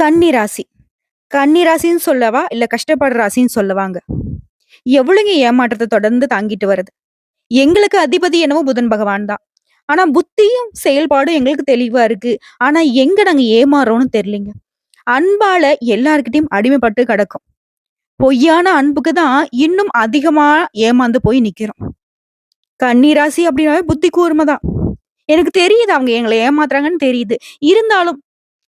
கன்னி ராசி. கன்னி ராசின்னு சொல்லவா? இல்ல கஷ்டப்படுற ராசின்னு சொல்லுவாங்க எவ்வளவுங்க ஏமாற்றத்தை தொடர்ந்து தாங்கிட்டு வருது. எங்களுக்கு அதிபதி என்னவோ புதன் பகவான் தான். ஆனா புத்தியும், செயல்பாடும் எங்களுக்கு தெளிவா இருக்கு. ஆனா எங்க நாங்க ஏமாறுறோம்னு தெரியலங்க. அன்பால எல்லாருக்கிட்டையும் அடிமைப்பட்டு கிடக்கும். பொய்யான அன்புக்கு தான் இன்னும் அதிகமா ஏமாந்து போய் நிக்கிறோம். கன்னிராசி அப்படின்னாவே புத்தி கூர்மை தான். எனக்கு தெரியுது அவங்க எங்களை ஏமாத்துறாங்கன்னு தெரியுது. இருந்தாலும்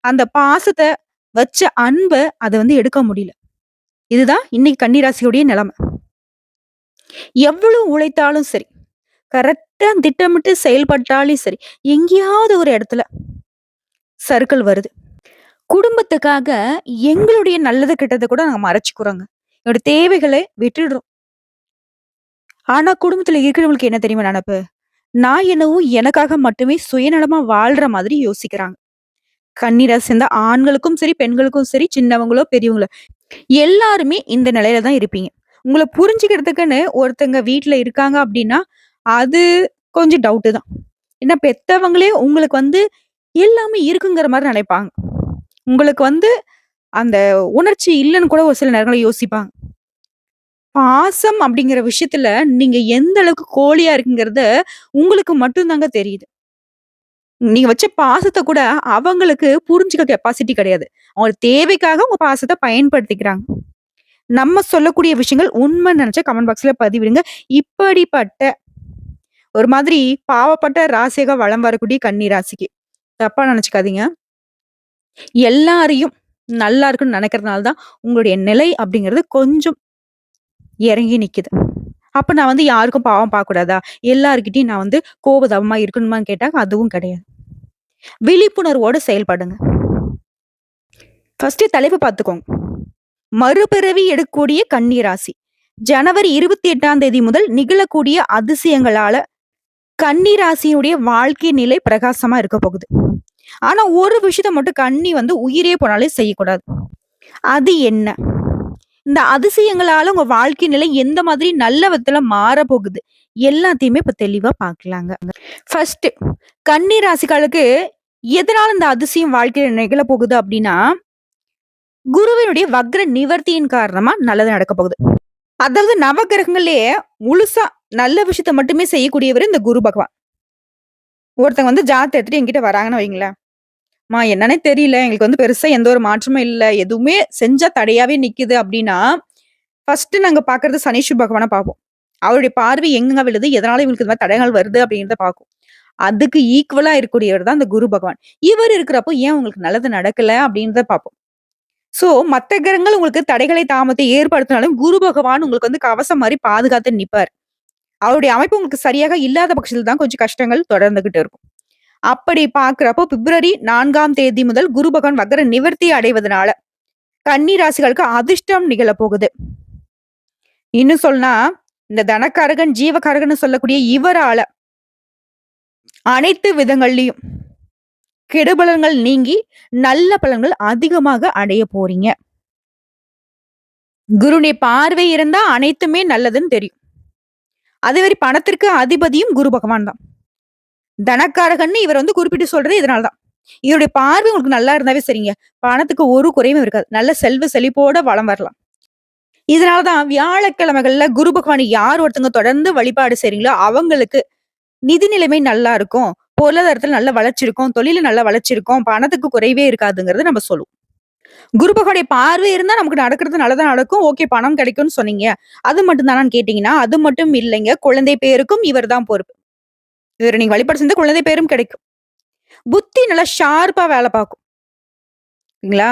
அந்த பாசத்தை வச்ச அன்பை அதை வந்து எடுக்க முடியல. இதுதான் இன்னைக்கு கன்னிராசியுடைய நிலைமை. எவ்வளவு உழைத்தாலும் சரி, கரெக்டாக திட்டமிட்டு செயல்பட்டாலும் சரி, எங்கேயாவது ஒரு இடத்துல சர்க்கிள் வருது. குடும்பத்துக்காக எங்களுடைய நல்லது கெட்டதை கூட நாங்க மறைச்சிக்கிறோங்க என்னோட தேவைகளை விட்டுடுறோம். ஆனா குடும்பத்துல இருக்கிறவங்களுக்கு என்ன தெரியுமா நினப்பு நான் என்னவோ எனக்காக மட்டுமே சுயநலமா வாழ்ற மாதிரி யோசிக்கிறாங்க. கன்னி சேர்ந்த ஆண்களுக்கும் சரி, பெண்களுக்கும் சரி, சின்னவங்களோ, பெரியவங்களோ எல்லாருமே இந்த நிலையில தான் இருப்பீங்க. உங்களை புரிஞ்சுக்கிறதுக்குன்னு ஒருத்தங்க வீட்டில் இருக்காங்க அப்படின்னா, அது கொஞ்சம் டவுட்டு தான். ஏன்னா பெத்தவங்களே உங்களுக்கு வந்து எல்லாமே இருக்குங்கிற மாதிரி நினைப்பாங்க. உங்களுக்கு வந்து அந்த உணர்ச்சி இல்லைன்னு கூட ஒரு சில நேரங்களில் யோசிப்பாங்க. பாசம் அப்படிங்கிற விஷயத்துல நீங்க எந்த அளவுக்கு கோழியா இருக்குங்கிறத உங்களுக்கு மட்டும்தாங்க தெரியுது. நீங்க வச்ச பாசத்தை கூட அவங்களுக்கு புரிஞ்சுக்க கெப்பாசிட்டி கிடையாது. அவங்க தேவைக்காக உங்க பாசத்தை பயன்படுத்திக்கிறாங்க. நம்ம சொல்லக்கூடிய விஷயங்கள் உண்மை நெனச்சா கமெண்ட் பாக்ஸ்ல பதிவிடுங்க. இப்படிப்பட்ட ஒரு மாதிரி பாவப்பட்ட ராசியாக வளம் வரக்கூடிய கன்னி ராசிக்கு. தப்பா நினைச்சுக்காதீங்க எல்லாரையும் நல்லா இருக்குன்னு நினைக்கிறதுனால தான் உங்களுடைய நிலை அப்படிங்கிறது கொஞ்சம் இறங்கி நிக்குது. அப்ப நான் வந்து யாருக்கும் பாவம் பார்க்கக்கூடாதா? எல்லாருக்கிட்டையும் நான் வந்து கோபதாபமா இருக்கணுமான்னு கேட்டா அதுவும் கிடையாது. விழிப்புணர்வோட செயல்படுங்க. ஃபர்ஸ்ட் தலைப்பு பார்த்துக்கோங்க. மறுபிறவி எடுக்கக்கூடிய கன்னிராசி ஜனவரி இருபத்தி எட்டாம் தேதி முதல் நிகழக்கூடிய அதிசயங்களால கன்னிராசியினுடைய வாழ்க்கை நிலை பிரகாசமா இருக்க போகுது. ஆனா ஒரு விஷயத்த மட்டும் கன்னி வந்து உயிரே போனாலே செய்யக்கூடாது. அது என்ன? இந்த அதிசயங்களால உங்க வாழ்க்கை நிலை எந்த மாதிரி நல்ல விதத்துல மாற போகுது எல்லாத்தையுமே இப்ப தெளிவா பார்க்கலாங்க. ஃபர்ஸ்ட் கன்னி ராசிக்காரருக்கு எதனால இந்த அதிசயம் வாழ்க்கையில நிகழப் போகுது அப்படின்னா, குருவினுடைய வக்ர நிவர்த்தியின் காரணமா நல்லது நடக்க போகுது. அதாவது நவகிரகங்கள்லயே முழுசா நல்ல விஷயத்த மட்டுமே செய்யக்கூடியவர் இந்த குரு பகவான். ஒருத்தங்க வந்து ஜாதகத்த எடுத்துட்டு என்கிட்ட வராங்கன்னு வைங்களேன். "அம்மா என்னன்னே தெரியல. எங்களுக்கு வந்து பெருசா எந்த ஒரு மாற்றமும் இல்லை எதுவுமே செஞ்சா தடையாவே நிக்குது" அப்படின்னா, ஃபர்ஸ்ட் நாங்க பார்க்கறது சனீஸ்வர் பகவானை பார்ப்போம். அவருடைய பார்வை எங்கெங்க விழுது? எதனால இவங்களுக்கு இந்த தடைகள் வருது? அப்படின்றத பார்க்கும். அதுக்கு ஈக்குவலா இருக்கக்கூடியவர் தான் இந்த குரு பகவான். இவர் இருக்கிறப்போ ஏன் உங்களுக்கு நல்லது நடக்கல? அப்படின்றத பார்ப்போம். சோ மத்த கிரகங்கள் உங்களுக்கு தடைகளை, தாமதத்தை ஏற்படுத்தினாலும் குரு பகவான் உங்களுக்கு வந்து கவசம் மாதிரி பாதுகாத்து நிற்பார் அவருடைய அமைப்பு உங்களுக்கு சரியாக இல்லாத பட்சத்தில் தான் கொஞ்சம் கஷ்டங்கள் தொடர்ந்துகிட்டு இருக்கும். அப்படி பாக்குறப்போ பிப்ரவரி நான்காம் தேதி முதல் குரு பகவான் வக்கர நிவர்த்தி அடைவதனால, கன்னி ராசிகளுக்கு அதிர்ஷ்டம் நிகழப் போகுது. இன்னும் சொன்னா, இந்த தனக்காரகன், ஜீவகாரகன் சொல்லக்கூடிய இவரால அனைத்து விதங்கள்லயும் கெடுபலன்கள் நீங்கி, நல்ல பலன்கள் அதிகமாக அடையப் போறீங்க. குருவுடைய பார்வை இருந்தா அனைத்துமே நல்லதுன்னு தெரியும். அதேமாரி பணத்திற்கு அதிபதியும் குரு பகவான் தான். தனக்காரகன்னு இவர் வந்து குறிப்பிட்டு சொல்றது இதனால தான். இவருடைய பார்வை உங்களுக்கு நல்லா இருந்தாவே சரிங்க. பணத்துக்கு ஒரு குறையும் இருக்காது. நல்ல செல்வ செழிப்போட வலம் வரலாம். இதனாலதான் வியாழக்கிழமைகள்ல குரு பகவான் யார் ஒருத்தங்க தொடர்ந்து வழிபாடு செய்றீங்களோ, அவங்களுக்கு நிதி நிலைமை நல்லா இருக்கும். பொருளாதாரத்துல நல்ல வளர்ச்சி இருக்கும். தொழில நல்ல வளர்ச்சி இருக்கும். பணத்துக்கு குறைவே இருக்காதுங்கிறது நம்ம சொல்லுவோம். குரு பகவானுடைய பார்வை இருந்தா நமக்கு நடக்கிறது நல்லதா நடக்கும். ஓகே பணம் கிடைக்கும்னு சொன்னீங்க. அது மட்டும் தானான்னு கேட்டீங்கன்னா, அது மட்டும் இல்லைங்க. குழந்தை பேருக்கும் இவர் தான் பொறுப்பு. இவர் நீங்க வழிபாடு செஞ்சா குழந்தை பேரும் கிடைக்கும். புத்தி நல்லா ஷார்ப்பா வேலை பார்க்கும். சரிங்களா?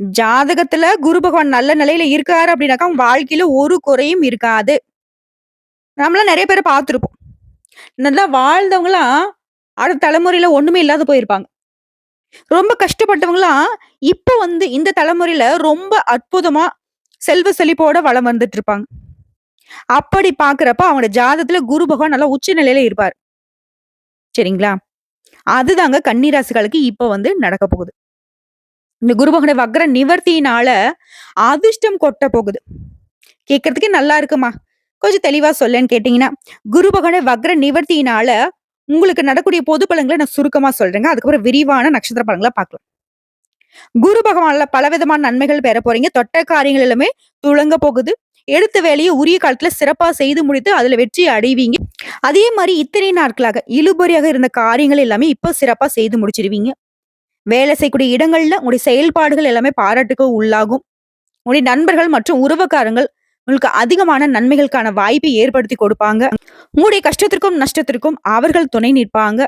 ஜாதகத்துல குரு பகவான் நல்ல நிலையில இருக்காரு அப்படின்னாக்கா, உங்க வாழ்க்கையில ஒரு குறையும் இருக்காது. நம்மளாம் நிறைய பேரை பார்த்துருப்போம் நல்லா வாழ்ந்தவங்களாம் அடுத்த தலைமுறையில ஒண்ணுமே இல்லாத போயிருப்பாங்க. ரொம்ப கஷ்டப்பட்டவங்களாம் இப்ப வந்து இந்த தலைமுறையில ரொம்ப அற்புதமா செல்வ செழிப்போட வளம் வந்துட்டு இருப்பாங்க. அப்படி பாக்குறப்ப அவங்க ஜாதத்துல குரு பகவான் நல்லா உச்ச நிலையில இருப்பார் சரிங்களா? அதுதாங்க கன்னிராசிகளுக்கு இப்போ இப்ப வந்து நடக்க போகுது. இந்த குரு வக்ர நிவர்த்தியினால அதிர்ஷ்டம் கொட்ட போகுது. கேட்கறதுக்கே நல்லா இருக்குமா? கொஞ்சம் தெளிவா சொல்லேன்னு கேட்டீங்கன்னா, குரு வக்ர நிவர்த்தியினால உங்களுக்கு நடக்கூடிய பொது பலன்கள நான் சுருக்கமா சொல்றேங்க. அதுக்கப்புறம் விரிவான நட்சத்திர பலன்கள பார்க்கலாம். குரு பகவான்ல பலவிதமான நன்மைகள் பெற போறீங்க. தொட்ட காரியங்கள் எல்லாமே துலங்க போகுது. எடுத்த வேலையை உரிய காலத்துல சிறப்பா செய்து முடித்து அதுல வெற்றி அடைவீங்க. அதே மாதிரி இத்தனை நாட்களாக இழுபறியாக இருந்த காரியங்கள் எல்லாமே இப்ப சிறப்பா செய்து முடிச்சிருவீங்க. வேலை செய்யக்கூடிய இடங்கள்ல உங்களுடைய செயல்பாடுகள் எல்லாமே பாராட்டுக்கு உள்ளாகும். உங்களுடைய நண்பர்கள் மற்றும் உறவுக்காரங்கள் உங்களுக்கு அதிகமான நன்மைகளுக்கான வாய்ப்பை ஏற்படுத்தி கொடுப்பாங்க. உங்களுடைய கஷ்டத்திற்கும், நஷ்டத்திற்கும் அவர்கள் துணை நிற்பாங்க.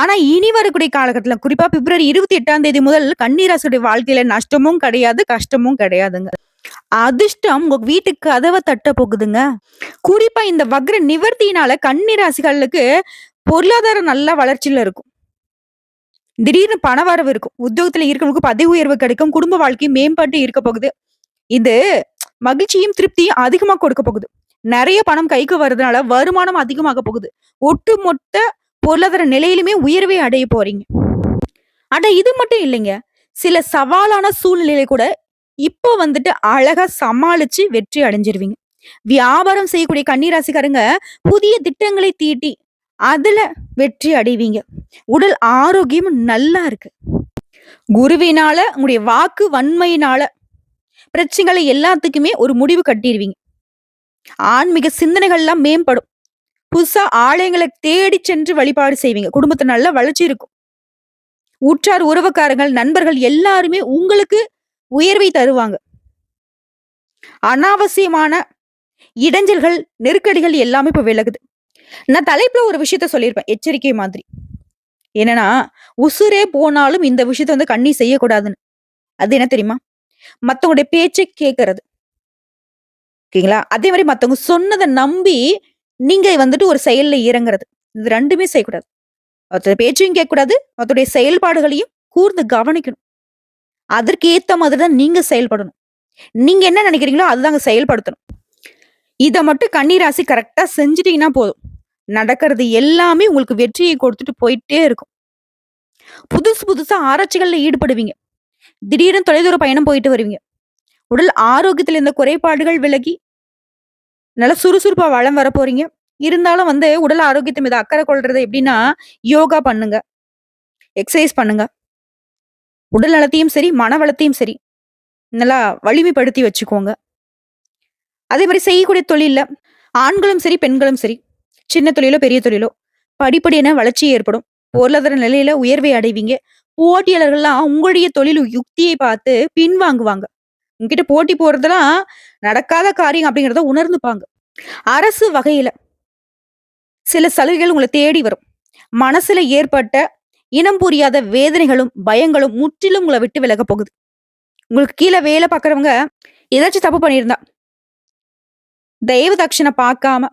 ஆனா இனி வரக்கூடிய காலகட்டத்தில் குறிப்பா பிப்ரவரி 28ஆம் தேதி முதல் கண்ணீராசுடைய வாழ்க்கையில நஷ்டமும் கிடையாது, கஷ்டமும் கிடையாதுங்க. அதிர்ஷ்டம் உங்க வீட்டுக்கு கதவை தட்ட போகுதுங்க. குறிப்பா இந்த வக்ர நிவர்த்தியினால கண்ணீராசிகளுக்கு பொருளாதாரம் நல்ல வளர்ச்சியில இருக்கும். திடீர்னு பண வரவு இருக்கும். உத்தியோகத்துல இருக்கிறவங்களுக்கு பதவி உயர்வு கிடைக்கும். குடும்ப வாழ்க்கை மேம்பட்டு இருக்க போகுது. இது மகிழ்ச்சியும், திருப்தியும் அதிகமா கொடுக்க போகுது. நிறைய பணம் கைக்கு வர்றதுனால வருமானம் அதிகமாக போகுது. ஒட்டுமொத்த பொருளாதார நிலையிலுமே உயர்வை அடைய போறீங்க. ஆனா இது மட்டும் இல்லைங்க. சில சவாலான சூழ்நிலையில கூட இப்போ வந்துட்டு அழகா சமாளிச்சு வெற்றி அடைஞ்சிருவீங்க. வியாபாரம் செய்யக்கூடிய கன்னிராசிக்காரங்க புதிய திட்டங்களை தீட்டி அதுல வெற்றி அடைவீங்க. உடல் ஆரோக்கியம் நல்லா இருக்கு. குருவினால உங்களுடைய வாக்கு வன்மையினால பிரச்சனைகளை எல்லாத்துக்குமே ஒரு முடிவு கட்டிடுவீங்க ஆன்மீக சிந்தனைகள்லாம் மேம்படும். புதுசா ஆலயங்களை தேடி சென்று வழிபாடு செய்வீங்க. குடும்பத்தை நல்ல வளர்ச்சி இருக்கும். உற்றார் உறவுக்காரங்கள், நண்பர்கள் எல்லாருமே உங்களுக்கு உயர்வை தருவாங்க. அனாவசியமான இடைஞ்சல்கள், நெருக்கடிகள் எல்லாமே இப்ப விலகுது. நான் தலைப்புல ஒரு விஷயத்த சொல்லியிருப்பேன். எச்சரிக்கை மாதிரி. என்னன்னா, உசுரே போனாலும் இந்த விஷயத்த வந்து கண்ணி செய்யக்கூடாதுன்னு. அது என்ன தெரியுமா? மத்தவங்களுடைய பேச்சை கேட்கறது. ஓகேங்களா? அதே மாதிரி மத்தவங்க சொன்னதை நம்பி நீங்க வந்துட்டு ஒரு செயல்ல இறங்குறது. இது ரெண்டுமே செய்யக்கூடாது. ஒருத்தர் பேச்சையும் கேட்கக்கூடாது. ஒருத்தருடைய செயல்பாடுகளையும் கூர்ந்து கவனிக்கணும். அதற்கு ஏத்த மாதிரி தான் நீங்க செயல்படணும். நீங்க என்ன நினைக்கிறீங்களோ அதுதாங்க செயல்படுத்தணும். இதை மட்டும் கண்ணீராசி ராசி கரெக்ட்டா செஞ்சுட்டீங்கன்னா போதும். நடக்கிறது எல்லாமே உங்களுக்கு வெற்றியை கொடுத்துட்டு போயிட்டே இருக்கும். புதுசு புதுசா ஆராய்ச்சிகள்ல ஈடுபடுவீங்க. திடீர்னு தொலைதூர பயணம் போயிட்டு வருவீங்க. உடல் ஆரோக்கியத்துல இருந்த குறைபாடுகள் விலகி நல்லா சுறுசுறுப்பா வளம் வர போறீங்க. இருந்தாலும் வந்து உடல் ஆரோக்கியத்தை மீது அக்கறை கொள்றது எப்படின்னா, யோகா பண்ணுங்க. எக்ஸசைஸ் பண்ணுங்க. உடல் நலத்தையும் சரி, மன வளத்தையும் சரி, நல்லா வலிமைப்படுத்தி வச்சுக்கோங்க. அதே மாதிரி செய்யக்கூடிய தொழிலில் ஆண்களும் சரி, பெண்களும் சரி, சின்ன தொழிலோ, பெரிய தொழிலோ படிப்படியான வளர்ச்சி ஏற்படும். பொருளாதார நிலையில உயர்வை அடைவீங்க. போட்டியாளர்கள்லாம் உங்களுடைய தொழில் யுக்தியை பார்த்து பின்வாங்குவாங்க. உங்ககிட்ட போட்டி போறதெல்லாம் நடக்காத காரியம் அப்படிங்கிறத உணர்ந்துப்பாங்க. அரசு வகையில சில சலுகைகள் உங்களை தேடி வரும். மனசுல ஏற்பட்ட இனம் புரியாத வேதனைகளும், பயங்களும் முற்றிலும் உங்களை விட்டு விலக போகுது. உங்களுக்கு கீழே வேலை பார்க்குறவங்க ஏதாச்சும் தப்பு பண்ணியிருந்தா தெய்வ தட்சண பார்க்காம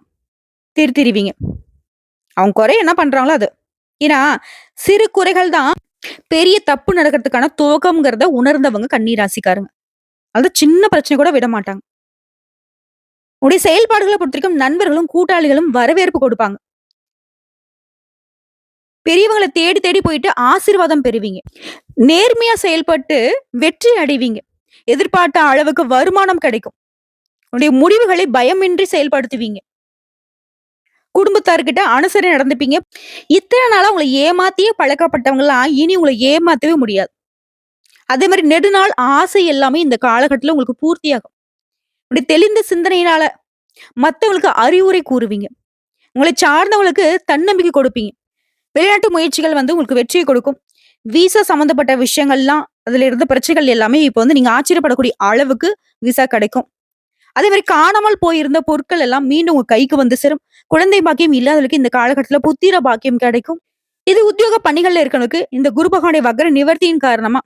திருத்திருவீங்க. அவங்க குறை என்ன பண்றாங்களோ அது. ஏன்னா, சிறு குறைகள் தான் பெரிய தப்பு நடக்கிறதுக்கான துவக்கம்ங்கிறத உணர்ந்தவங்க கண்ணீர் ராசிக்காரங்க. அதாவது சின்ன பிரச்சனை கூட விட மாட்டாங்க. உடைய செயல்பாடுகளை பொறுத்திருக்கும் நண்பர்களும், கூட்டாளிகளும் வரவேற்பு கொடுப்பாங்க. பெரியவங்களை தேடி தேடி போயிட்டு ஆசீர்வாதம் பெறுவீங்க. நேர்மையா செயல்பட்டு வெற்றி அடைவீங்க. எதிர்பார்த்த அளவுக்கு வருமானம் கிடைக்கும். உடைய முடிவுகளை பயமின்றி செயல்படுத்துவீங்க. குடும்பத்தார்கிட்ட அனுசரி நடந்துப்பீங்க. இத்தனை நாளா உங்களை ஏமாத்தியே பழக்கப்பட்டவங்களாம் இனி உங்களை ஏமாத்தவே முடியாது. அதே மாதிரி நெடுநாள் ஆசை எல்லாமே இந்த காலகட்டத்தில் உங்களுக்கு பூர்த்தியாகும். இப்படி தெளிந்த சிந்தனையினால மற்றவங்களுக்கு அறிவுரை கூறுவீங்க. உங்களை சார்ந்தவங்களுக்கு தன்னம்பிக்கை கொடுப்பீங்க. வெளிநாட்டு முயற்சிகள் வந்து உங்களுக்கு வெற்றியை கொடுக்கும். விசா சம்மந்தப்பட்ட விஷயங்கள்லாம் அதுல இருந்த பிரச்சனைகள் எல்லாமே இப்போ வந்து நீங்க ஆச்சரியப்படக்கூடிய அளவுக்கு விசா கிடைக்கும். அதே மாதிரி காணாமல் போயிருந்த பொருட்கள் எல்லாம் மீண்டும் உங்க கைக்கு வந்து சேரும். குழந்தை பாக்கியம் இல்லாதவர்களுக்கு இந்த காலகட்டத்தில் புத்திர பாக்கியம் கிடைக்கும். இது உத்தியோக பணிகள்ல இருக்கவங்களுக்கு இந்த குரு பகவானுடைய வக்ர நிவர்த்தியின் காரணமா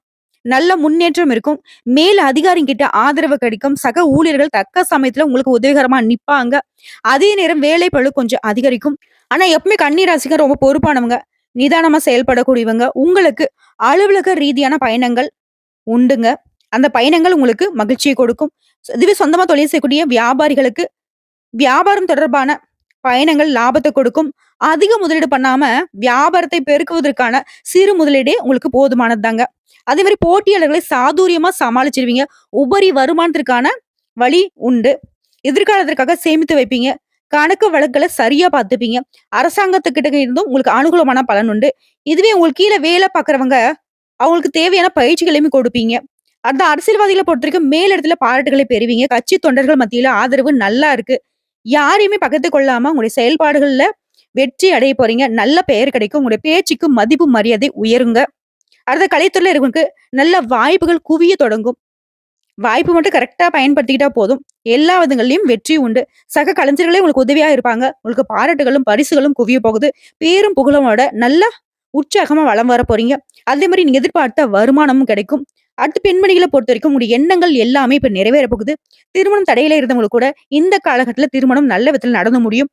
நல்ல முன்னேற்றம் இருக்கும். மேல் அதிகாரிங்கிட்ட ஆதரவு கிடைக்கும். சக ஊழியர்கள் தக்க சமயத்துல உங்களுக்கு உதவிகரமா நிப்பாங்க. அதே நேரம் வேலை பழு கொஞ்சம் அதிகரிக்கும். ஆனா எப்பவுமே கண்ணீர் ராசிக்கு ரொம்ப பொறுப்பானவங்க. நிதானமா செயல்படக்கூடியவங்க. உங்களுக்கு அலுவலக ரீதியான பயணங்கள் உண்டுங்க. அந்த பயணங்கள் உங்களுக்கு மகிழ்ச்சியை கொடுக்கும். இதுவே சொந்தமாக தொழில் செய்யக்கூடிய வியாபாரிகளுக்கு வியாபாரம் தொடர்பான பயணங்கள் லாபத்தை கொடுக்கும். அதிக முதலீடு பண்ணாம வியாபாரத்தை பெருக்குவதற்கான சிறு முதலீடே உங்களுக்கு போதுமானது தாங்க. அதே மாதிரி போட்டியாளர்களை சாதுரியமா சமாளிச்சிருவீங்க. உபரி வருமானத்திற்கான வழி உண்டு. எதிர்காலத்திற்காக சேமித்து வைப்பீங்க. கணக்கு வழக்குகளை சரியா பார்த்துப்பீங்க. அரசாங்கத்துக்கிட்ட இருந்தும் உங்களுக்கு அனுகூலமான பலன் உண்டு. இதுவே உங்களுக்கு கீழே வேலை பார்க்குறவங்க அவங்களுக்கு தேவையான பயிற்சிகளையுமே கொடுப்பீங்க. அந்த அரசியல்வாதிகளை பொறுத்தவரைக்கும் மேலிடத்துல பாராட்டுகளை பெறுவீங்க. கட்சி தொண்டர்கள் மத்தியில ஆதரவு நல்லா இருக்கு. யாரையுமே பக்கத்து கொள்ளாம உங்களுடைய செயல்பாடுகள்ல வெற்றி அடைய போறீங்க. நல்ல பெயர் கிடைக்கும். உங்களுடைய பேச்சுக்கு மதிப்பு, மரியாதை உயருங்க. அடுத்த கலைத்துறையில இருக்கவங்களுக்கு நல்ல வாய்ப்புகள் குவிய தொடங்கும். வாய்ப்பு மட்டும் கரெக்டா பயன்படுத்திக்கிட்டா போதும். எல்லா விதங்கள்லயும் வெற்றி உண்டு. சக கலைஞர்களே உங்களுக்கு உதவியா இருப்பாங்க. உங்களுக்கு பாராட்டுகளும், பரிசுகளும் குவிய போகுது. பேரும் புகழமோட நல்லா உற்சாகமா வலம் வர போறீங்க. அதே மாதிரி நீங்க எதிர்பார்த்த வருமானமும் கிடைக்கும். அடுத்து பெண்மணிகளை பொறுத்த வரைக்கும் உங்களுடைய எண்ணங்கள் எல்லாமே இப்ப நிறைவேற போகுது. திருமணம் தடையில இருந்தவங்களுக்கு கூட இந்த காலகட்டத்துல திருமணம் நல்ல விதத்துல நடந்து முடியும்.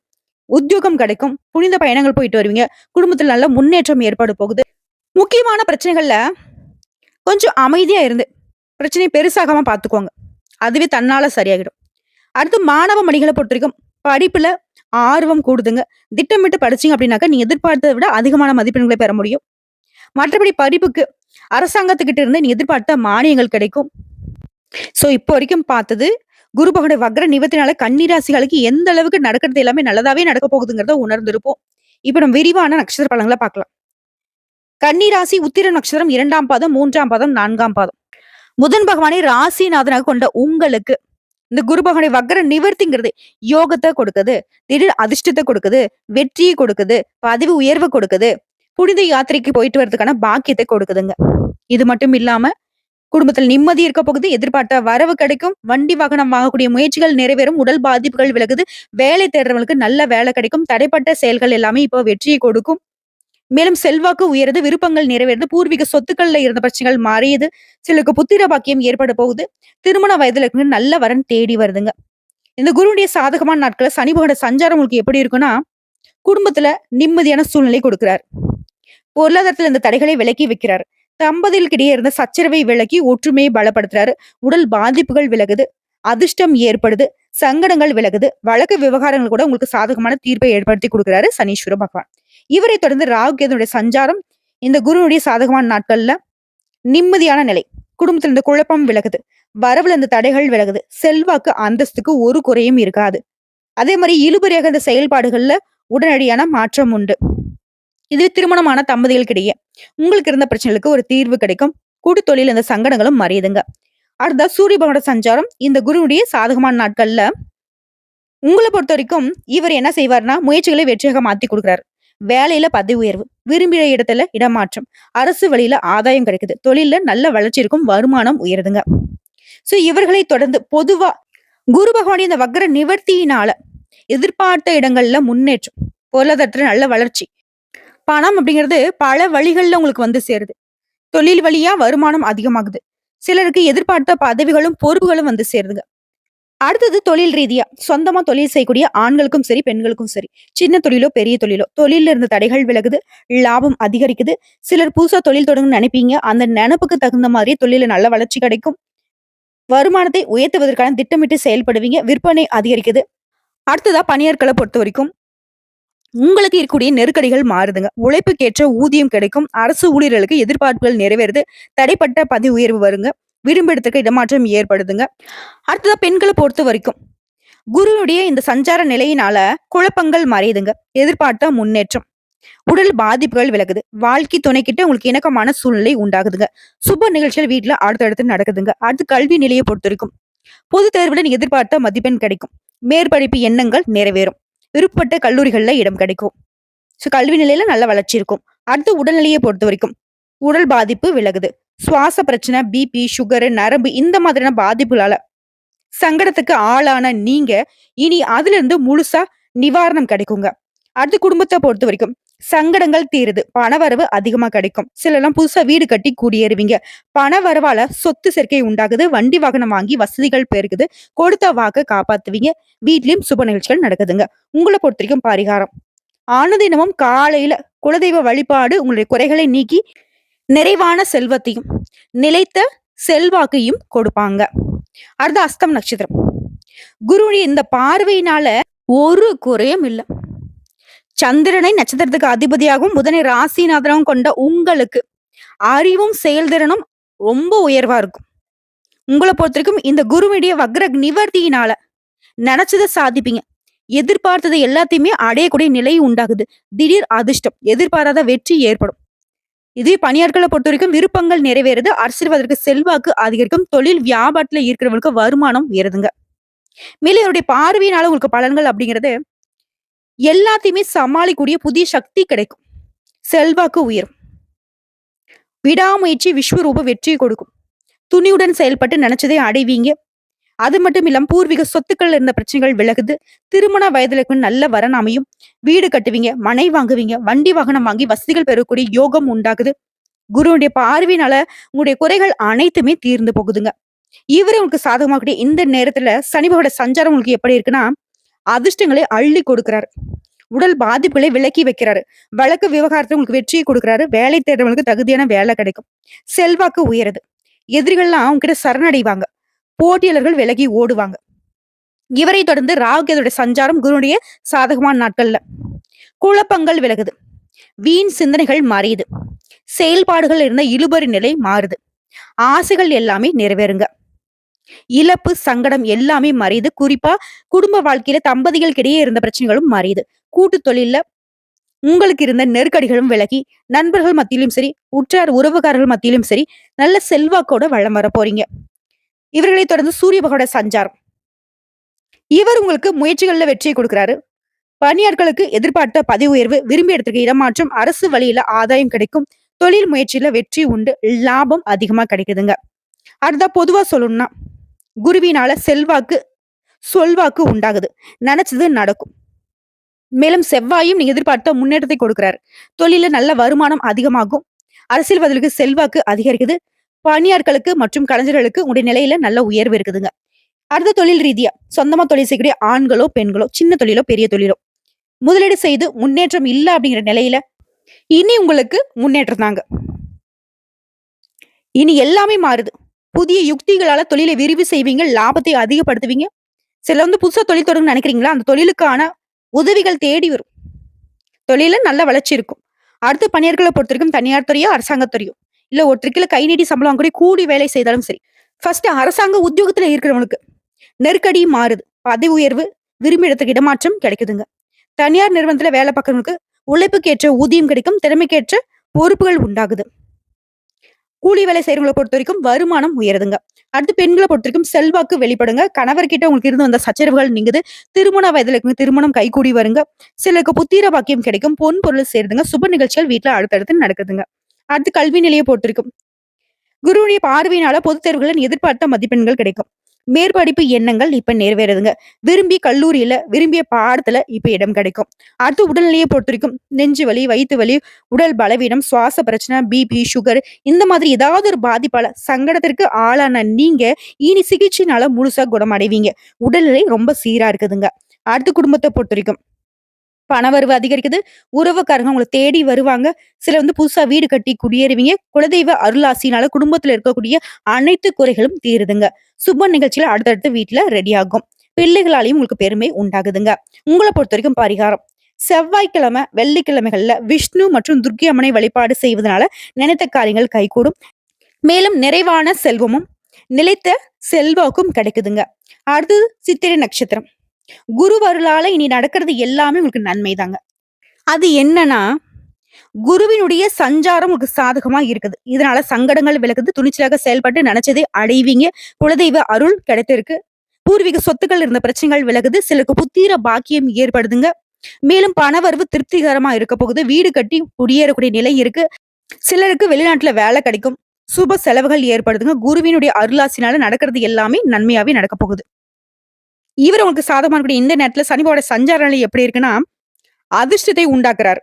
உத்தியோகம் கிடைக்கும். புனித பயணங்கள் போயிட்டு வருவீங்க. குடும்பத்தில் நல்ல முன்னேற்றம் ஏற்பாடு போகுது. முக்கியமான பிரச்சனைகள்ல கொஞ்சம் அமைதியா இருந்து, பிரச்சனையை பெருசாகாம பார்த்துக்கோங்க. அதுவே தன்னால சரியாகிடும். அடுத்து மாணவ மணிகளை பொறுத்த வரைக்கும் படிப்புல ஆர்வம் கூடுதுங்க. திட்டமிட்டு படிச்சீங்க அப்படின்னாக்கா நீங்க எதிர்பார்த்ததை விட அதிகமான மதிப்பெண்களை பெற முடியும். மற்றபடி படிப்புக்கு அரசாங்கத்துக்கிட்ட இருந்து நீ எதிர்பார்த்த மானியங்கள் கிடைக்கும். சோ இப்போ வரைக்கும் பார்த்தது, குரு பகவானுடைய வக்ர நிவர்த்தினால கன்னிராசிகளுக்கு எந்த அளவுக்கு நடக்கிறது எல்லாமே நல்லதாவே நடக்க போகுதுங்கிறத உணர்ந்திருப்போம். இப்ப நம்ம விரிவான நட்சத்திர பலன்கள பார்க்கலாம். கன்னிராசி உத்திர நட்சத்திரம் இரண்டாம் பாதம், மூன்றாம் பாதம், நான்காம் பாதம். புதன் பகவானை ராசிநாதனாக கொண்ட உங்களுக்கு, இந்த குரு பகவானுடைய வக்ர நிவர்த்திங்கிறது யோகத்தை கொடுக்குது. திடீர் அதிர்ஷ்டத்தை கொடுக்குது. வெற்றியை கொடுக்குது. பதவி உயர்வை கொடுக்குது. புனித யாத்திரைக்கு போயிட்டு வர்றதுக்கான பாக்கியத்தை கொடுக்குதுங்க. இது மட்டும் இல்லாம, குடும்பத்தில் நிம்மதி இருக்க போகுது. எதிர்பார்த்த வரவு கிடைக்கும். வண்டி வாகனம் வாங்கக்கூடிய முயற்சிகள் நிறைவேறும். உடல் பாதிப்புகள் விலகுது. வேலை தேடுறவங்களுக்கு நல்ல வேலை கிடைக்கும். தடைப்பட்ட செயல்கள் எல்லாமே இப்போ வெற்றியை கொடுக்கும். மேலும் செல்வாக்கு உயருது. விருப்பங்கள் நிறைவேறுது. பூர்வீக சொத்துக்கள்ல இருந்த பிரச்சனைகள் மாறியது சிலருக்கு புத்திர பாக்கியம் ஏற்பட போகுது. திருமண வயதுல இருக்கவங்க நல்ல வரன் தேடி வருதுங்க. இந்த குருவுடைய சாதகமான நாட்களை சனி பகவான சஞ்சாரம் உங்களுக்கு எப்படி இருக்குன்னா, குடும்பத்துல நிம்மதியான சூழ்நிலை கொடுக்கிறார். பொருளாதாரத்தில் இருந்த தடைகளை விலக்கி வைக்கிறார். தம்பதிகளுக்கிடையே இருந்த சச்சரவை விலக்கி ஒற்றுமையை பலப்படுத்துறாரு. உடல் பாதிப்புகள் விலகுது. அதிர்ஷ்டம் ஏற்படுது. சங்கடங்கள் விலகுது. வழக்கு விவகாரங்கள் கூட உங்களுக்கு சாதகமான தீர்ப்பை ஏற்படுத்தி கொடுக்குறாரு சனீஸ்வர பகவான். இவரை தொடர்ந்து ராகு சஞ்சாரம் இந்த குருனுடைய சாதகமான நாட்கள்ல நிம்மதியான நிலை. குடும்பத்துல இருந்த குழப்பம் விலகுது. வரவுல இருந்த தடைகள் விலகுது. செல்வாக்கு, அந்தஸ்துக்கு ஒரு குறையும் இருக்காது. அதே மாதிரி இழுபறியாக இந்த செயல்பாடுகள்ல உடனடியான மாற்றம் உண்டு. இது திருமணமான தம்பதிகளுக்கிடையே உங்களுக்கு இருந்த பிரச்சனைகளுக்கு ஒரு தீர்வு கிடைக்கும். கூட்டுத்தொழில் இந்த சங்கடங்களும் மறையுதுங்க. அடுத்த சூரிய பகவான சஞ்சாரம் இந்த குருவுடைய சாதகமான நாட்கள்ல உங்களை பொறுத்த வரைக்கும் இவர் என்ன செய்வார்னா முயற்சிகளை வெற்றியாக மாத்தி கொடுக்குறாரு வேலையில பதவி உயர்வு, விரும்பிய இடத்துல இடமாற்றம், அரசு வழியில ஆதாயம் கிடைக்குது. தொழில நல்ல வளர்ச்சி இருக்கும். வருமானம் உயருதுங்க. சோ இவர்களை தொடர்ந்து பொதுவா குரு பகவானுடைய இந்த வக்ர நிவர்த்தியினால எதிர்பார்த்த இடங்கள்ல முன்னேற்றம், பொருளாதாரத்துல நல்ல வளர்ச்சி, பணம் அப்படிங்கிறது பல வழிகள்ல உங்களுக்கு வந்து சேருது. தொழில் வழியா வருமானம் அதிகமாகுது. சிலருக்கு எதிர்பார்த்த பதவிகளும், பொறுப்புகளும் வந்து சேருதுங்க. அடுத்தது தொழில் ரீதியா சொந்தமா தொழில் செய்யக்கூடிய ஆண்களுக்கும் சரி, பெண்களுக்கும் சரி. சின்ன தொழிலோ, பெரிய தொழிலோ, தொழில இருந்த தடைகள் விலகுது. லாபம் அதிகரிக்குது. சிலர் புதுசா தொழில் தொடங்கன்னு நினைப்பீங்க அந்த நினப்புக்கு தகுந்த மாதிரி தொழில நல்ல வளர்ச்சி கிடைக்கும். வருமானத்தை உயர்த்துவதற்கான திட்டமிட்டு செயல்படுவீங்க. விற்பனை அதிகரிக்குது. அடுத்ததா பணியாற்களை பொறுத்த வரைக்கும் உங்களுக்கு இருக்கக்கூடிய நெருக்கடிகள் மாறுதுங்க. உழைப்புக்கேற்ற ஊதியம் கிடைக்கும். அரசு ஊழியர்களுக்கு எதிர்பார்ப்புகள் நிறைவேறுது. தடைப்பட்ட பதவி உயர்வு வருங்க. விரும்பிய இடமாற்றம் ஏற்படுதுங்க. அடுத்ததா பொறுத்த வரைக்கும் குருவுடைய இந்த சஞ்சார நிலையினால குழப்பங்கள் மறையுதுங்க. எதிர்பார்த்த முன்னேற்றம். உடல் பாதிப்புகள் விலகுது. வாழ்க்கை துணைக்கிட்ட உங்களுக்கு இணக்கமான சூழ்நிலை உண்டாகுதுங்க. சுப நிகழ்ச்சிகள் வீட்டுல அடுத்தடுத்து நடக்குதுங்க. அடுத்து கல்வி நிலையை பொறுத்த வரைக்கும் பொதுத் தேர்வுல நீங்க எதிர்பார்த்த மதிப்பெண் கிடைக்கும். மேற்படிப்பு எண்ணங்கள் நிறைவேறும். விருப்பப்பட்ட கல்லூரிகளில் இடம் கிடைக்கும். ஸோ கல்வி நிலையில நல்ல வளர்ச்சி இருக்கும். அடுத்து உடல்நிலையை பொறுத்த வரைக்கும் உடல் பாதிப்பு விலகுது. சுவாச பிரச்சனை, பிபி, சுகரு நரம்பு இந்த மாதிரியான பாதிப்புகளால சங்கடத்துக்கு ஆளான நீங்க இனி அதிலிருந்து முழுசா நிவாரணம் கிடைக்குங்க. அடுத்து குடும்பத்தை பொறுத்த வரைக்கும் சங்கடங்கள் தீருது. பணவரவு அதிகமா கிடைக்கும். சிலலாம் புதுசா வீடு கட்டி குடியேறுவீங்க. பண வரவால சொத்து சேர்க்கை உண்டாகுது. வண்டி வாகனம் வாங்கி வசதிகள் பெருகுது. கொடுத்த வாக்க காப்பாத்துவீங்க. வீட்லயும் சுப நிகழ்ச்சிகள் நடக்குதுங்க. உங்களை பொறுத்தவரைக்கும் பரிகாரம். ஆனதினமும் காலையில குலதெய்வ வழிபாடு உங்களுடைய குறைகளை நீக்கி நிறைவான செல்வத்தையும், நிலைத்த செல்வாக்கையும் கொடுப்பாங்க. அடுத்த அஸ்தம் நட்சத்திரம். குருவுடைய இந்த பார்வையினால ஒரு குறையும் இல்லை சந்திரனை நட்சத்திரத்துக்கு அதிபதியாகவும், புதனை ராசிநாதனாகவும் கொண்ட உங்களுக்கு அறிவும், செயல்திறனும் ரொம்ப உயர்வா இருக்கும். உங்களை பொறுத்தவரைக்கும் இந்த குருவிடைய வக்ர நிவர்த்தியினால நினைச்சதை சாதிப்பீங்க. எதிர்பார்த்தது எல்லாத்தையுமே அடையக்கூடிய நிலை உண்டாகுது. திடீர் அதிர்ஷ்டம், எதிர்பாராத வெற்றி ஏற்படும். இதே பணியாட்களை பொறுத்த வரைக்கும் விருப்பங்கள் நிறைவேறுது அரசியல்வாதற்கு செல்வாக்கு அதிகரிக்கும் தொழில் வியாபாரத்துல இருக்கிறவங்களுக்கு வருமானம் உயருதுங்க மேலும் இவருடைய பார்வையினால உங்களுக்கு பலன்கள் அப்படிங்கிறது எல்லாத்தையுமே சமாளிக்கக்கூடிய புதிய சக்தி கிடைக்கும். செல்வாக்கு உயரும். விடாமுயற்சி விஸ்வரூப வெற்றி கொடுக்கும். துணியுடன் செயல்பட்டு நினைச்சதை அடைவீங்க. அது மட்டும் இல்லாம பூர்வீக சொத்துக்கள் இருந்த பிரச்சனைகள் விலகுது. திருமண வயதுல நல்ல வரன் அமையும். வீடு கட்டுவீங்க மனை வாங்குவீங்க வண்டி வாகனம் வாங்கி வசதிகள் பெறக்கூடிய யோகம் உண்டாகுது. குருவுடைய பார்வையினால உங்களுடைய குறைகள் அனைத்துமே தீர்ந்து போகுதுங்க. இவரு உங்களுக்கு சாதகமாகக்கூடிய இந்த நேரத்துல சனிபகோட சஞ்சாரம் உங்களுக்கு எப்படி இருக்குன்னா அதிர்ஷ்டங்களை அள்ளி கொடுக்கிறாரு. உடல் பாதிப்புகளை விலக்கி வைக்கிறாரு. வழக்கு விவகாரத்தை உங்களுக்கு வெற்றியை கொடுக்குறாரு. வேலை தேடுறவங்களுக்கு தகுதியான வேலை கிடைக்கும். செல்வாக்கு உயருது. எதிரிகள்லாம் உங்ககிட்ட சரணடைவாங்க. போட்டியாளர்கள் விலகி ஓடுவாங்க. இவரை தொடர்ந்து ராகுகேதுடைய சஞ்சாரம் குருடைய சாதகமான நாட்கள்ல. குழப்பங்கள் விலகுது. வீண் சிந்தனைகள் மறையுது செயல்பாடுகள் இருந்த இழுபறி நிலை மாறுது. ஆசைகள் எல்லாமே நிறைவேறுங்க. இழப்பு சங்கடம் எல்லாமே மறையுது. குறிப்பா குடும்ப வாழ்க்கையில தம்பதிகளுக்கிடையே இருந்த பிரச்சனைகளும் மறையுது. கூட்டு தொழில உங்களுக்கு இருந்த நெருக்கடிகளும் விலகி நண்பர்கள் மத்தியிலும் சரி உற்றார் உறவுகாரர்கள் மத்தியிலும் சரி நல்ல செல்வாக்கோட வளம் வர போறீங்க. இவர்களை தொடர்ந்து சூரிய பகவான சஞ்சாரம். இவர் உங்களுக்கு முயற்சிகள்ல வெற்றியை கொடுக்கிறாரு. பணியாட்களுக்கு எதிர்பார்த்த பதவி உயர்வு விரும்பிய இடத்துக்கு இடமாற்றம் அரசு வழியில ஆதாயம் கிடைக்கும். தொழில் முயற்சியில வெற்றி உண்டு லாபம் அதிகமா கிடைக்குதுங்க. அடுத்தா பொதுவா சொல்லணும்னா குருவினால செல்வாக்கு சொல்வாக்கு உண்டாகுது. நினைச்சது நடக்கும். மேலும் செவ்வாயும் நீ எதிர்பார்த்த முன்னேற்றத்தை கொடுக்கிறார். தொழில நல்ல வருமானம் அதிகமாகும். அரசியல்வாதிகளுக்கு செல்வாக்கு அதிகரிக்குது. பணியாட்களுக்கு மற்றும் கலைஞர்களுக்கு உடைய நிலையில நல்ல உயர்வு இருக்குதுங்க. அடுத்த தொழில் ரீதியா சொந்தமா தொழில் செய்யக்கூடிய ஆண்களோ பெண்களோ சின்ன தொழிலோ பெரிய தொழிலோ முதலீடு செய்து முன்னேற்றம் இல்லை அப்படிங்கிற நிலையில இனி உங்களுக்கு முன்னேற்றம் தாங்க. இனி எல்லாமே மாறுது. புதிய யுக்திகளால தொழிலை விரிவு செய்வீங்க லாபத்தை அதிகப்படுத்துவீங்க. சில வந்து புதுசா தொழில் தொடங்க நினைக்கிறீங்களா? அந்த தொழிலுக்கான உதவிகள் தேடி வரும். தொழில நல்ல வளர்ச்சி இருக்கும். அடுத்து பணியாளர்களை பொறுத்த வரைக்கும் தனியார் துறையோ அரசாங்கத்துறையோ இல்ல ஒருத்தருக்குல கை நீட்டி சம்பளம் கூட கூடி வேலை செய்தாலும் சரி. ஃபர்ஸ்ட் அரசாங்க உத்தியோகத்துல இருக்கிறவனுக்கு நெருக்கடி மாறுது. பதவி உயர்வு விரும்பி இடத்துக்கு இடமாற்றம் கிடைக்குதுங்க. தனியார் நிறுவனத்துல வேலை பார்க்கறவங்களுக்கு உழைப்புக்கேற்ற ஊதியம் கிடைக்கும். திறமைக்கேற்ற பொறுப்புகள் உண்டாகுது. கூலி வேலை செய்யறவங்களை பொறுத்த வரைக்கும் வருமானம் உயருதுங்க. அடுத்து பெண்களை பொறுத்த வரைக்கும் செல்வாக்கு வெளிப்படுங்க. கணவர்கிட்ட உங்களுக்கு இருந்து வந்த சச்சரவுகள் நீங்குது. திருமண வயதுல இருக்குங்க திருமணம் கைகூடி வருங்க. சிலருக்கு புத்திர பாக்கியம் கிடைக்கும் பொன் பொருள் சேருதுங்க. சுப நிகழ்ச்சிகள் வீட்டுல அடுத்தடுத்து நடக்குதுங்க. அடுத்து கல்வி நிலையை பொறுத்த வரைக்கும் குருவுடைய பார்வையினால பொதுத் தேர்வுகளில் எதிர்பார்த்த மதிப்பெண்கள் கிடைக்கும். மேற்படிப்பு எண்ணங்கள் இப்ப நிறைவேறுதுங்க. விரும்பி கல்லூரியில விரும்பிய பாடத்துல இப்ப இடம் கிடைக்கும். அடுத்து உடல்நிலையை பொறுத்த வரைக்கும் நெஞ்சு வலி வயிற்று வலி உடல் பலவீனம் சுவாச பிரச்சனை பிபி சுகர் இந்த மாதிரி ஏதாவது ஒரு பாதிப்பால சங்கடத்திற்கு ஆளான நீங்க இனி சிகிச்சைனால முழுசா குணமடைவீங்க. உடல்நிலை ரொம்ப சீரா இருக்குதுங்க. அடுத்து குடும்பத்தை பொறுத்த வரைக்கும் பணவரவு அதிகரிக்குது. உறவுக்காரங்க உங்களை தேடி வருவாங்க. சில வந்து புதுசா வீடு கட்டி குடியேறுவீங்க. குலதெய்வ அருளாசினால குடும்பத்துல இருக்கக்கூடிய அனைத்து குறைகளும் தீருதுங்க. சுப நிகழ்ச்சியில அடுத்தடுத்து வீட்டுல ரெடி ஆகும். பிள்ளைகளாலையும் உங்களுக்கு பெருமை உண்டாகுதுங்க. உங்களை பொறுத்த வரைக்கும் பரிகாரம். செவ்வாய்க்கிழமை வெள்ளிக்கிழமைகள்ல விஷ்ணு மற்றும் துர்க்கி அம்மனை வழிபாடு செய்வதனால நினைத்த காரியங்கள் கைகூடும். மேலும் நிறைவான செல்வமும் நிலைத்த செல்வாக்கும் கிடைக்குதுங்க. அடுத்தது சித்திரை நட்சத்திரம். குரு வருளால இனி நடக்கிறது எல்லாமே உங்களுக்கு நன்மை தாங்க அது என்னன்னா குருவினுடைய சஞ்சாரம் உங்களுக்கு சாதகமா இருக்குது. இதனால சங்கடங்கள் விலகுது துணிச்சலாக செயல்பட்டு நினைச்சதை அடைவீங்க. குலதெய்வ அருள் கிடைத்திருக்கு. பூர்வீக சொத்துக்கள் இருந்த பிரச்சனைகள் விலகுது. சிலருக்கு புத்தீர பாக்கியம் ஏற்படுதுங்க. மேலும் பணவரவு திருப்திகரமா இருக்க போகுது. வீடு கட்டி குடியேறக்கூடிய நிலை இருக்கு. சிலருக்கு வெளிநாட்டுல வேலை கிடைக்கும். சுப செலவுகள் ஏற்படுதுங்க. குருவினுடைய அருளாசினால நடக்கிறது எல்லாமே நன்மையாவே நடக்க போகுது. இவர் உங்களுக்கு சாதகமான இந்த நேரத்துல சனிபாவோட சஞ்சார நிலை எப்படி இருக்குன்னா அதிர்ஷ்டத்தை உண்டாக்குறாரு.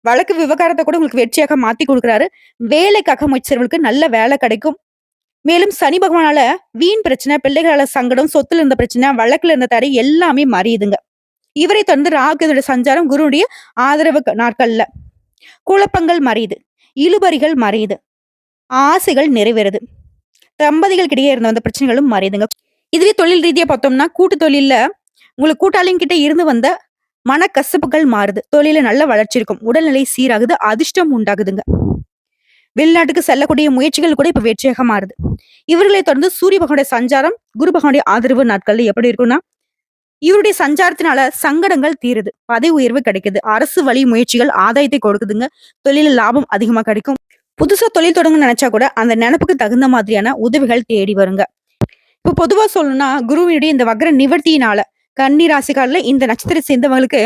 வழக்கு விவகாரத்தை கூட உங்களுக்கு வெற்றியாக மாத்தி கொடுக்குறாரு. வேலைக்காக முயற்சிகளுக்கு நல்ல வேலை கிடைக்கும். மேலும் சனி பகவானால வீண் பிரச்சனை பிள்ளைகளால சங்கடம் சொத்துல இருந்த பிரச்சனை வழக்குல இருந்த தடை எல்லாமே மறையுதுங்க இவரை தொடர்ந்து ராகுடைய சஞ்சாரம் குருடைய ஆதரவு நாட்கள்ல. குழப்பங்கள் மறையுது இழுபறிகள் மறையுது ஆசைகள் நிறைவேறுது. தம்பதிகளுக்கிடையே இருந்த அந்த பிரச்சனைகளும் மறையுதுங்க இதுவே தொழில் ரீதியா பார்த்தோம்னா கூட்டு தொழில்ல உங்களுக்கு கூட்டாளிங்க கிட்ட இருந்து வந்த மனக்கசப்புகள் மாறுது. தொழில நல்ல வளர்ச்சி இருக்கும். உடல்நிலை சீராகுது அதிர்ஷ்டம் உண்டாகுதுங்க. வெளிநாட்டுக்கு செல்லக்கூடிய முயற்சிகள் கூட இப்ப வெற்றியாக மாறுது. இவர்களை தொடர்ந்து சூரிய பகவானுடைய சஞ்சாரம் குரு பகவானுடைய ஆதரவு நாட்கள்ல எப்படி இருக்கும்னா இவருடைய சஞ்சாரத்தினால சங்கடங்கள் தீருது. பதவி உயர்வு கிடைக்குது. அரசு வழி முயற்சிகள் ஆதாயத்தை கொடுக்குதுங்க. தொழில லாபம் அதிகமா கிடைக்கும். புதுசா தொழில் தொடங்க நினைச்சா கூட அந்த நினைப்புக்கு தகுந்த மாதிரியான உதவிகள் தேடி வருங்க. இப்போ பொதுவாக சொல்லணும்னா குருவினுடைய இந்த வக்ர நிவர்த்தியினால கன்னி ராசிக்காரில் இந்த நட்சத்திர சேர்ந்தவங்களுக்கு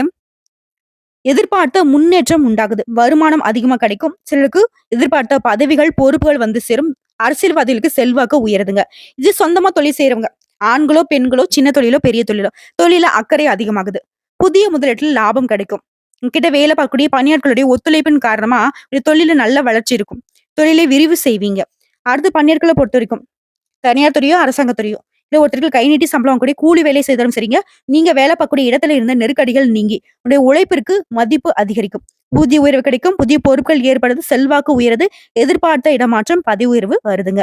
எதிர்பார்த்த முன்னேற்றம் உண்டாகுது. வருமானம் அதிகமாக கிடைக்கும். சிலருக்கு எதிர்பார்த்த பதவிகள் பொறுப்புகள் வந்து சேரும். அரசியல்வாதிகளுக்கு செல்வாக்கு உயருதுங்க. இது சொந்தமா தொழில் செய்யறவங்க ஆண்களோ பெண்களோ சின்ன தொழிலோ பெரிய தொழிலோ தொழில அக்கறை அதிகமாகுது. புதிய முதலீட்டில் லாபம் கிடைக்கும். உங்ககிட்ட வேலை பார்க்கக்கூடிய பணியாட்களுடைய ஒத்துழைப்பின் காரணமா இந்த தொழில நல்ல வளர்ச்சி இருக்கும். தொழிலை விரிவு செய்வீங்க. அடுத்து பணியாட்களை பொறுத்த வரைக்கும் தனியார் துறையோ அரசாங்கத்துறையோ இல்லை ஒருத்தருக்கு கை நீட்டி சம்பளம் கூட கூலி வேலை செய்தாலும் சரிங்க. நீங்க வேலை பார்க்கக்கூடிய இடத்துல இருந்த நெருக்கடிகள் நீங்கி உடைய உழைப்பிற்கு மதிப்பு அதிகரிக்கும். புதிய உயர்வு கிடைக்கும். புதிய பொறுப்புகள் ஏற்படுது. செல்வாக்கு உயருது. எதிர்பார்த்த இடமாற்றம் பதவி உயர்வு வருதுங்க.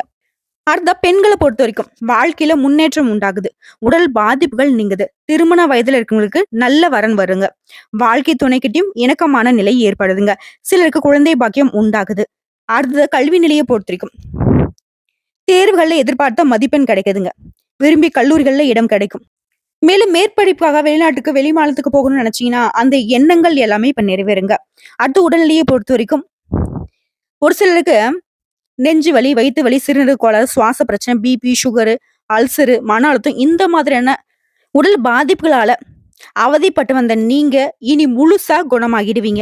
அடுத்த பெண்களை பொறுத்த வரைக்கும் வாழ்க்கையில முன்னேற்றம் உண்டாகுது. உடல் பாதிப்புகள் நீங்குது. திருமண வயதுல இருக்கவங்களுக்கு நல்ல வரன் வருங்க. வாழ்க்கை துணைக்கிட்டையும் இணக்கமான நிலை ஏற்படுதுங்க. சிலருக்கு குழந்தை பாக்கியம் உண்டாகுது. அடுத்தது கல்வி நிலையை பொறுத்த வரைக்கும் தேர்வுகளில் எதிர்பார்த்த மதிப்பெண் கிடைக்குதுங்க. விரும்பி கல்லூரிகளில் இடம் கிடைக்கும். மேலும் மேற்படிப்பாக வெளிநாட்டுக்கு வெளி மாநிலத்துக்கு போகணும்னு நினைச்சீங்கன்னா அந்த எண்ணங்கள் எல்லாமே இப்ப நிறைவேறுங்க. அடுத்து உடல்நிலையை பொறுத்த வரைக்கும் ஒரு சிலருக்கு நெஞ்சு வலி வயிற்று வலி சிறுநீரக கோளாறு சுவாச பிரச்சனை பிபி சுகரு அல்சரு மன அழுத்தம் இந்த மாதிரியான உடல் பாதிப்புகளால அவதிப்பட்டு வந்த நீங்க இனி முழுசா குணமாகிடுவீங்க.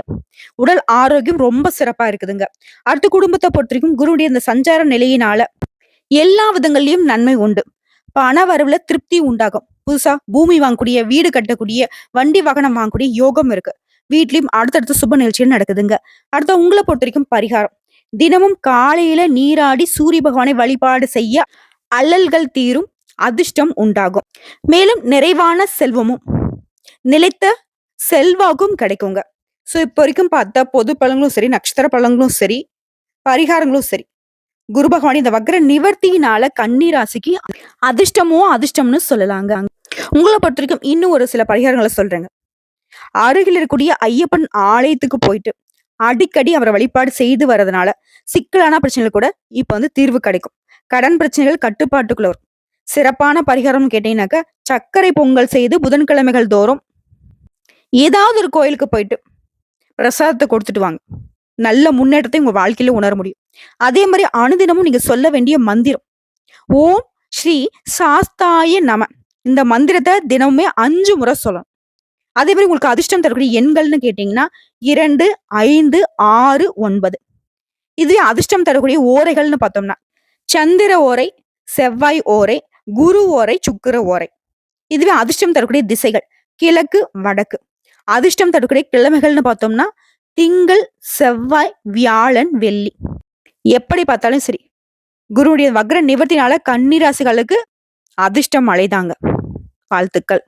உடல் ஆரோக்கியம் ரொம்ப சிறப்பா இருக்குதுங்க. அடுத்து குடும்பத்தை பொறுத்த வரைக்கும் குருவுடைய இந்த சஞ்சார நிலையினால எல்லா விதங்கள்லயும் நன்மை உண்டு. பண வரவுல திருப்தி உண்டாகும். புதுசா பூமி வாங்கக்கூடிய வீடு கட்டக்கூடிய வண்டி வாகனம் வாங்கக்கூடிய யோகம் இருக்கு. வீட்லயும் அடுத்தடுத்த சுப நிகழ்ச்சிகள் நடக்குதுங்க. அடுத்த உங்களை பொறுத்த வரைக்கும் பரிகாரம். தினமும் காலையில நீராடி சூரிய பகவானை வழிபாடு செய்ய அல்லல்கள் தீரும் அதிர்ஷ்டம் உண்டாகும். மேலும் நிறைவான செல்வமும் நிலைத்த செல்வாக்கும் கிடைக்குங்க. ஸோ இப்போ வரைக்கும் பார்த்தா பொது பழங்களும் சரி நட்சத்திர பழங்களும் சரி பரிகாரங்களும் சரி. குரு பகவான் இந்த வக்ர நிவர்த்தியினால கன்னி ராசிக்கு அதிர்ஷ்டமோ அதிர்ஷ்டம்னு சொல்லலாங்க. உங்களை பொறுத்த வரைக்கும் இன்னும் ஒரு சில பரிகாரங்களை சொல்றேங்க. அருகில் இருக்கக்கூடிய ஐயப்பன் ஆலயத்துக்கு போயிட்டு அடிக்கடி அவரை வழிபாடு செய்து வர்றதுனால சிக்கலான பிரச்சனைகள் கூட இப்ப வந்து தீர்வு கிடைக்கும். கடன் பிரச்சனைகள் கட்டுப்பாட்டுக்குள்ள வரும். சிறப்பான பரிகாரம் கேட்டீங்கன்னாக்க சர்க்கரை பொங்கல் செய்து புதன்கிழமைகள் தோறும் ஏதாவது ஒரு கோயிலுக்கு போயிட்டு பிரசாதத்தை கொடுத்துட்டு வாங்க. நல்ல முன்னேற்றத்தை உங்க வாழ்க்கையில உணர முடியும். அதே மாதிரி அனுதினமும் நீங்க சொல்ல வேண்டிய மந்திரம். ஓம் ஸ்ரீ சாஸ்தாய நம. இந்த மந்திரத்தை தினமுமே அஞ்சு முறை சொல்லணும். அதே மாதிரி உங்களுக்கு அதிர்ஷ்டம் தரக்கூடிய எண்கள்னு கேட்டீங்கன்னா இரண்டு ஐந்து ஆறு ஒன்பது. இதுவே அதிர்ஷ்டம் தரக்கூடிய ஓரைகள்னு பார்த்தோம்னா சந்திர ஓரை செவ்வாய் ஓரை குரு ஓரை சுக்கிர ஓரை. இதுவே அதிர்ஷ்டம் தரக்கூடிய திசைகள். கிழக்கு வடக்கு. அதிர்ஷ்டம் தரக்கூடிய கிழமைகள்னு பார்த்தோம்னா திங்கள் செவ்வாய் வியாழன் வெள்ளி. எப்படி பார்த்தாலும் சரி குருவுடைய வக்ர நிவர்த்தினால கன்னிராசிகளுக்கு அதிர்ஷ்டம் அழைதாங்க வாழ்த்துக்கள்.